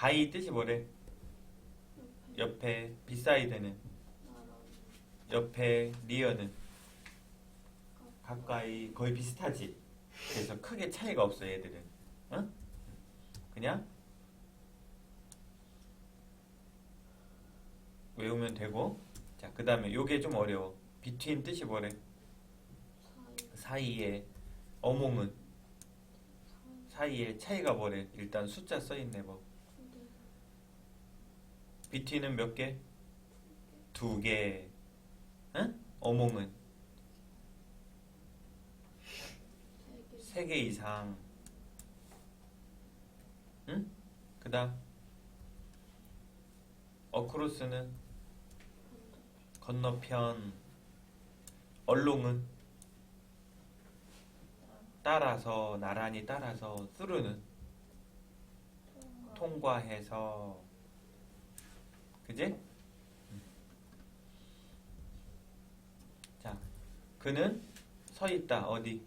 바이 뜻이 뭐래? 옆에 비사이드는 옆에 리어는 가까이 거의 비슷하지. 그래서 크게 차이가 없어 얘들은. 응? 그냥 외우면 되고. 자, 그 다음에 요게 좀 어려워. between 뜻이 뭐래? 사이에 어몽은 사이에 차이가 뭐래? 일단 숫자 써있네 뭐. Between은 몇 개? 두 개. 응? 어몽은 세 개 이상. 응? 그 다음 어크로스는 건너편 얼롱은 따라서 나란히 따라서 쓰르는 통과해서 그지? 음. 자 그는 서 있다 어디?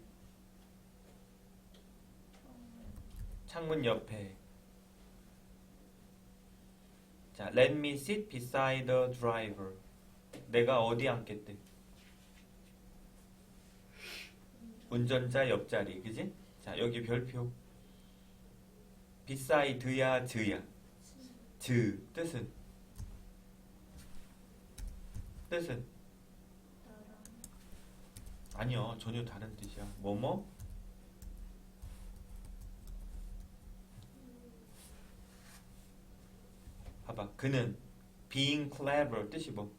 창문 옆에 자 let me sit beside the driver 내가 어디 앉겠대? 운전자 옆자리, 그지? 자, 여기 별표. 비사이드야, 즈야. 즈, 뜻은? 뜻은? 아니요, 전혀 다른 뜻이야. 뭐뭐? 봐봐, 그는 being clever 뜻이 뭐?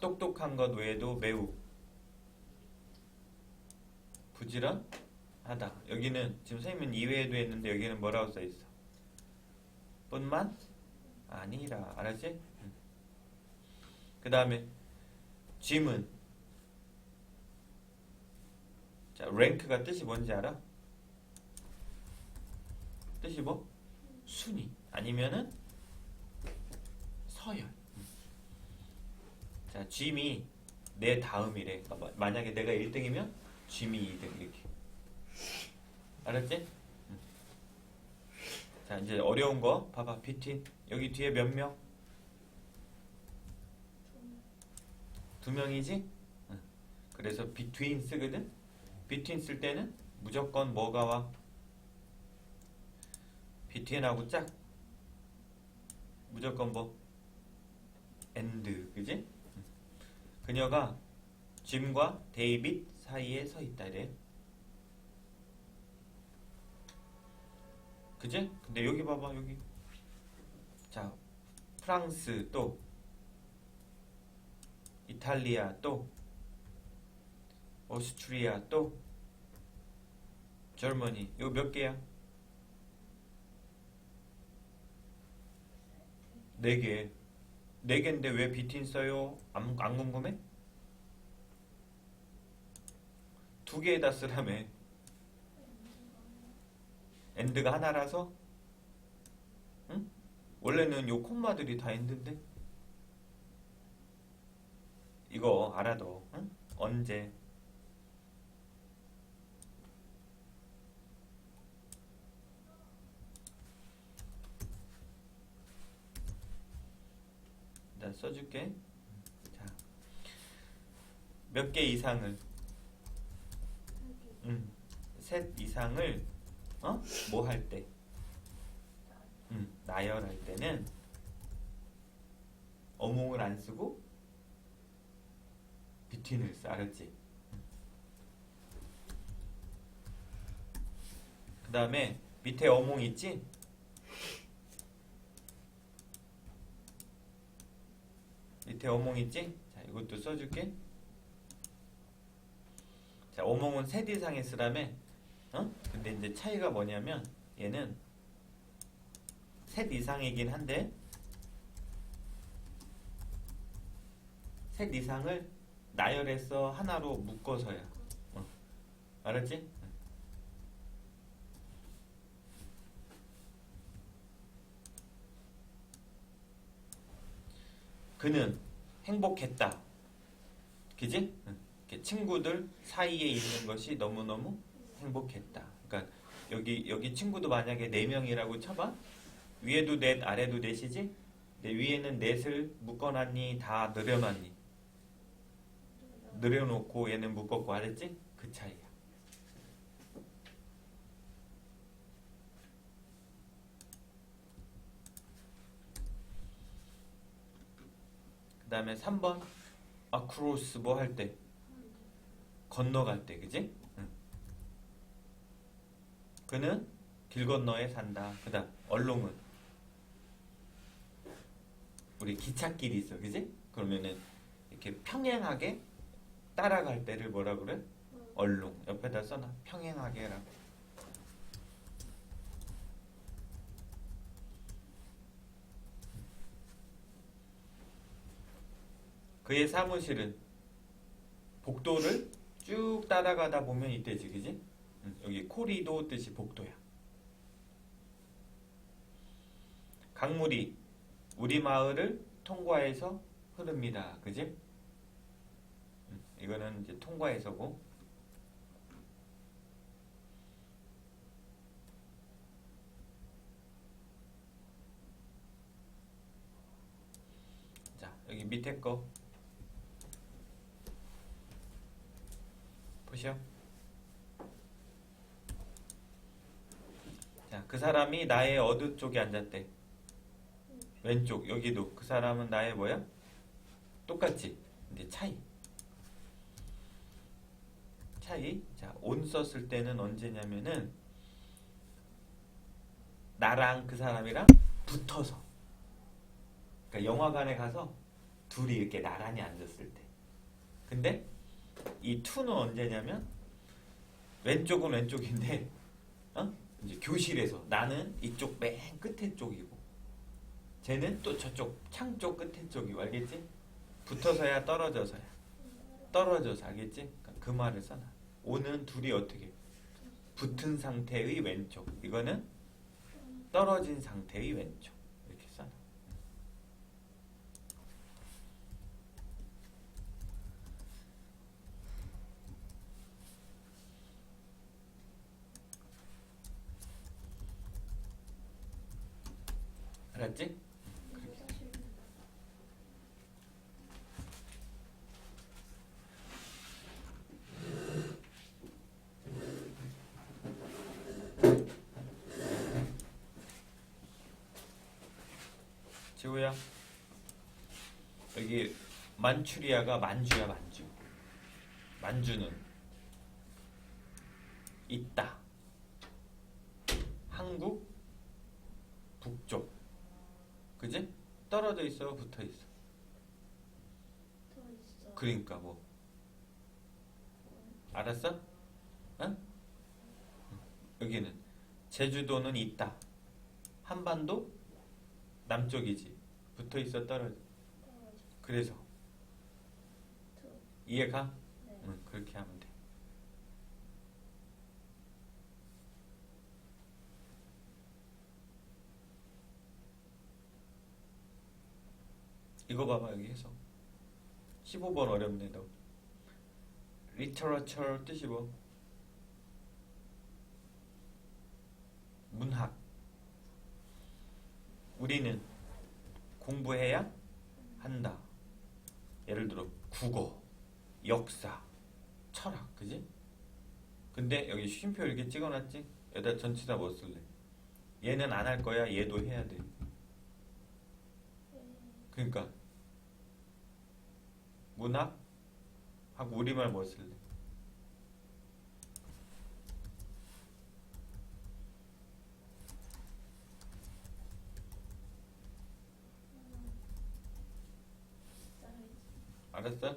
똑똑한 것 외에도 매우 부지런하다. 여기는 지금 선생님은 이외에도 했는데 여기는 뭐라고 써 있어? 뿐만 아니라 알았지? 그 다음에 짐은 자 랭크가 뜻이 뭔지 알아? 뜻이 뭐? 순위 아니면은 서열. 자 짐이 내 다음이래. 만약에 내가 1등이면 짐이 2등 이렇게. 알았지? 응. 자 이제 어려운 거 봐봐 비틴 여기 뒤에 몇 명? 두 명이지? 응. 그래서 between 쓰거든? between 쓸 때는 무조건 뭐가 와? between하고 짝 무조건 뭐? and 그지? 응. 그녀가 짐과 데이빗 사이에 서 있다래. 그지? 근데 여기 봐봐 여기. 자 프랑스 또 이탈리아 또 오스트리아 또 젊은이 이거 몇 개야? 네 개. 네 개인데 왜 비틴 써요? 안, 안 궁금해? 두 개에다 쓰라며. 엔드가 하나라서? 응? 원래는 요 콤마들이 다 엔드인데? 이거 알아도, 응? 언제? 나 써줄게. 자, 몇개 이상을? 음, 셋 이상을 어? 뭐 할 때? 음, 나열할 때는 어몽을 안 쓰고 써 알았지? 그 다음에 밑에 어몽 있지? 밑에 어몽 있지? 자 이것도 써줄게 자, 오몽은 셋 이상의 쓰라며. 어? 근데 이제 차이가 뭐냐면 얘는 셋 이상이긴 한데 셋 이상을 나열해서 하나로 묶어서야. 어. 알았지? 그는 행복했다. 그지? 친구들 사이에 있는 것이 너무너무 행복했다. 그러니까 여기 여기 친구도 만약에 네 명이라고 쳐봐. 위에도 넷, 아래도 넷이지. 위에는 넷을 묶어놨니, 다 늘여놨니. 늘여놓고 얘는 묶었고 알았지? 그 차이야. 그 다음에 3번 across 뭐 할 때? 건너갈 때, 그지? 응. 그는 길 건너에 산다. 그 다음 얼롱은 우리 기찻길이 있어, 그지? 그러면은 이렇게 평행하게 따라갈 때를 뭐라 그래? 얼롱 옆에다 써놔 평행하게라고 그의 사무실은 복도를 쭉 따라가다 보면 이때지 그지? 응, 여기 코리도 뜻이 복도야 강물이 우리 마을을 통과해서 흐릅니다 그지? 응, 이거는 이제 통과해서고 자 여기 밑에 거. 보시오. 자그 사람이 나의 어느 쪽에 앉았대. 왼쪽 여기도. 그 사람은 나의 뭐야? 똑같지 이제 차이 차이 자 온 썼을 때는 언제냐면은 나랑 그 사람이랑 붙어서 그러니까 영화관에 가서 둘이 이렇게 나란히 앉았을 때 근데 이 투는 언제냐면 왼쪽은 왼쪽인데 어? 이제 교실에서 나는 이쪽 맨 끝에 쪽이고 쟤는 또 저쪽 창 쪽 끝에 쪽이고 알겠지? 붙어서야 떨어져서야 떨어져서 알겠지? 그러니까 그 말을 써놔 오는 둘이 어떻게? 붙은 상태의 왼쪽. 이거는 떨어진 상태의 왼쪽. 이렇게 써놔. 알았지? 지우야 여기 만추리아가 만주야 만주. 만주는 있다. 한국 북쪽. 그지? 떨어져 있어 붙어 있어? 그러니까 뭐. 알았어? 응? 여기는 제주도는 있다. 한반도 남쪽이지. 붙어 있어 떨어져. 그래서 이해가? 응 그렇게 하면 돼. 이거 봐봐 여기 해서 15번 어렵네 너. literature 뜻이 뭐? 문학. 우리는 공부해야 한다. 예를 들어 국어 역사 철학 그지? 근데 여기 쉼표 이렇게 찍어놨지? 여기다 전치사 뭐 쓸래? 얘는 안 할 거야 얘도 해야 돼 그러니까 문학 하고 우리말 뭐 쓸래? 알았어?